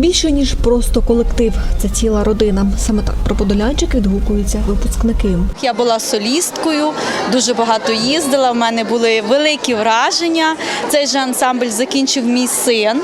Більше ніж просто колектив, це ціла родина. Саме так про подолянчик відгукуються випускники. Я була солісткою, дуже багато їздила. В мене були великі враження. Цей же ансамбль закінчив мій син,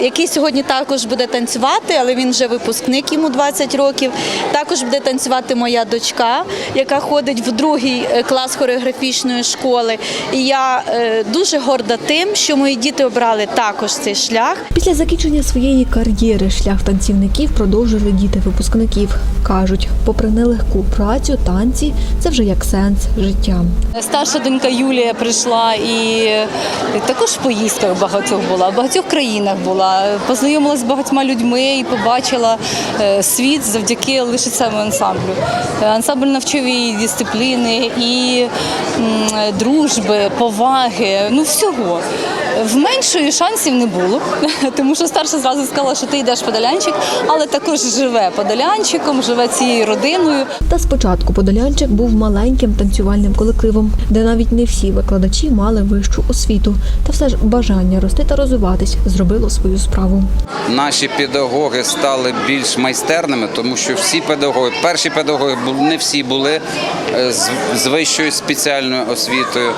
який сьогодні також буде танцювати, але він вже випускник, йому 20 років. Також буде танцювати моя дочка, яка ходить в другий е, клас хореографічної школи. І я е, дуже горда тим, що мої діти обрали також цей шлях. Після закінчення своєї кар'єри шлях танцівників продовжили діти випускників. кажуть, попри нелегку працю, танці це вже як сенс життя. Старша донька Юлія прийшла і також в поїздках багатьох була, в багатьох країнах була. Познайомилася з багатьма людьми і побачила е, світ завдяки лише цьому ансамблю. Ансамбль навчив її дисципліни, і дружби, поваги, ну всього. В меншої шансів не було, тому що старша зразу сказала, що ти йдеш подолянчик, але також живе подолянчиком, живе цією родиною. Та спочатку Подолянчик був маленьким танцювальним колективом, де навіть не всі викладачі мали вищу освіту. Та все ж бажання рости та розвиватись зробило свою справу. Наші педагоги стали більш майстерними, тому що всі педагоги, перші педагоги не всі були е, з, з вищою спеціальною освітою.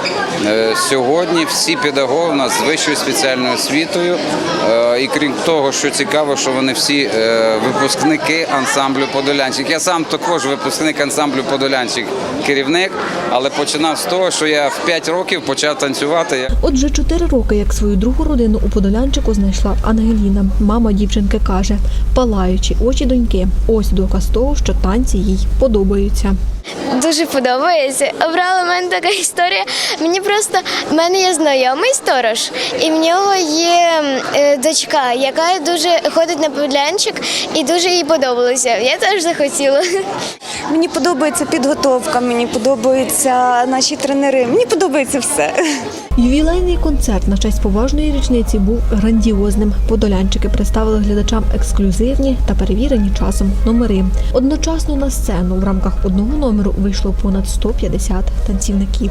Е, Сьогодні всі педагоги у нас з вищою спеціальною освітою. Е, І крім того, що цікаво, що вони всі е, випускники ансамблю Подолянчик. Я сам також випускник ансамблю Подолянчик, керівник, але починав з того, що я в 5 років почав танцювати. От вже чотири роки, як свою другу родину у Подолянчику знайшла Ангеліна. Мама дівчинки каже, палаючі очі доньки. Ось доказ того, що танці їй подобаються. Дуже подобається. Обрала мене така історія. Мені просто в мене є знайомий сторож, і в нього є е, дочка, яка дуже ходить на подлянчик і дуже їй подобалося. Я теж захотіла. Мені подобається підготовка, мені подобаються наші тренери. Мені подобається все. Ювілейний концерт на честь поважної річниці був грандіозним. Подолянчики представили глядачам ексклюзивні та перевірені часом номери. Одночасно на сцену в рамках одного номеру вийшло понад 150 танцівників.